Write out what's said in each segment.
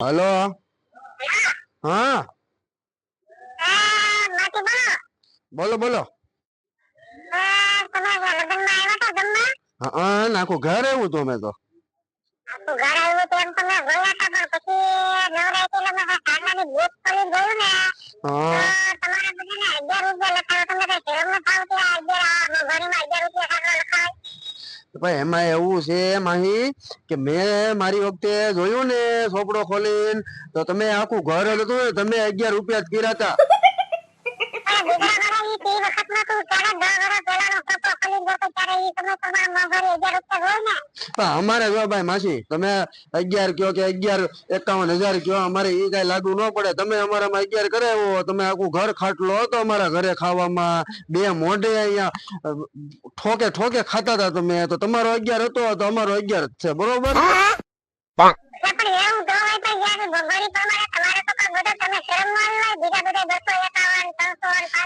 Hello? હા? બોલો બોલો. હા નાખું ઘર એવું તો. મેં તો હા. ભાઈ, એમાં એવું છે માહી કે મેં મારી વખતે જોયું ને સોપડો ખોલીને, તો તમે આખું ઘર હતું ને, તમે અગિયાર રૂપિયા જ કર્યા હતા. પણ અમારે જો ભાઈ માસી, તમે અગિયાર કયો કે અગિયાર એકાવન હજાર કયો, અમારે એ કઈ લાગુ ન પડે. તમે અમારામાં અગિયાર કરે એવો, તમે આખું ઘર ખાટલો હતો અમારા ઘરે ખાવામાં. બે મોઢે અહીંયા ઠોકે ઠોકે ખાતા હતા તમે. તો તમારો અગિયાર હતો, તો અમારો અગિયાર છે, બરોબર?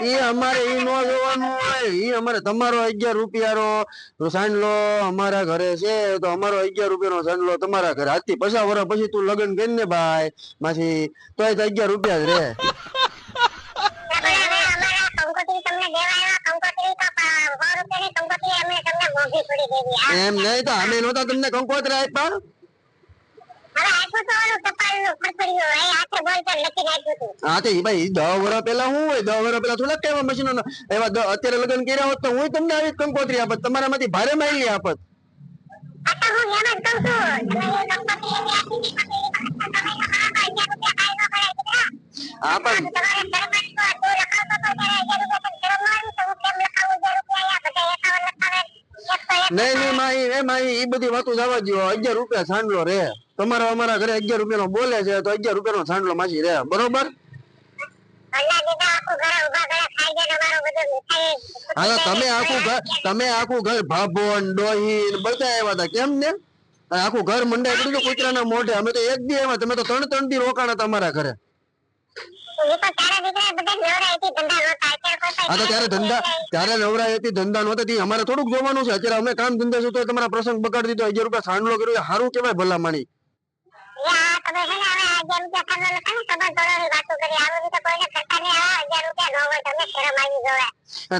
એ અમારે ઈ નો જોવાનું હોય. ઈ અમારે તમારો અગિયાર રૂપિયાનો સાંડલો અમારા ઘરે છે. તો અમારો અગિયાર રૂપિયાનો સાંડલો તમારા ઘરે. આજથી પચાસ વર્ષ પછી તું લગ્ન કરી ને ભાઈ માસી તોય તો અગિયાર રૂપિયા જ રે એમ નહીં તો અમે નહોતા તમને કંકોત્રી આપ્યા? હા તો ભાઈ દસ વર્ષ પેલા શું હોય દસ વર્ષ પેલા થોડા કેવા મશીનો એવા અત્યારે લગ્ન કર્યા હોત તો હું તમને આવી કંકોત્રી આપત. તમારામાંથી ભારે માયલી આપત. હા પણ નહીં નહીં માહી એ માહી એ બધી વાતો જવા દો અગિયાર રૂપિયા સાંડલો રે. તમારા અમારા ઘરે અગિયાર રૂપિયાનો બોલે છે તો અગિયાર રૂપિયાનો થાંડલો માસી રે. બરોબર? હા તમે આખું ઘર તમે આખું ઘર ભાભોન ડોહીન બધા આવ્યા હતા. કેમ ને? આખું ઘર મંડાઈ પડ્યું કૂતરાના મોઢે. અમે તો એક દી આવ્યા તમે તો ત્રણ ત્રણ દી રોકાણા તમારા ઘરે. હા તો ત્યારે ધંધા ત્યારે નવરા હતી ધંધા નહોતા. હતી અમારે થોડુંક જોવાનું છે. અત્યારે અમે કામ ધંધા છું તો તમારા પ્રસંગ બગાડી દીધો. અગિયાર રૂપિયા સાંડલો કર્યો. સારું કેવાય ભલા માણી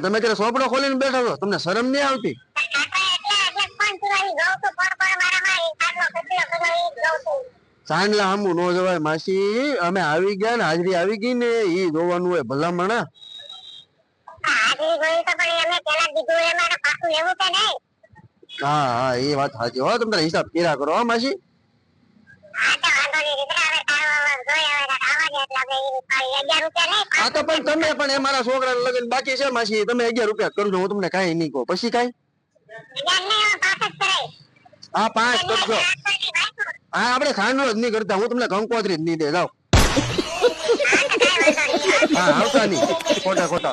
તમે ત્યારે સોપડો ખોલીને બેઠા છો? તમને શરમ નહીં આવતી? સાંડલા હમુ નો જવાય માસી. અમે આવી ગયા ને હાજરી આવી ગઈ ને ઈ જોવાનું હોય ભલા માણા હા હા એ વાત સાચી. હો તમે હિસાબ કર્યા કરો હા માસી. આ તો પણ તમે પણ એ મારા છોકરા લગન બાકી છે માસી. તમે અગિયાર રૂપિયા કરજો હું તમને કાંઈ નહીં કહું. પછી કાંઈ? હા પાંચ કરજો. હા આપણે સાંડલો જ નહીં કરતા. હું તમને કંકોત્રી જ નહીં દે. જાઓ. હા આવતા નહીં. ખોટા ખોટા.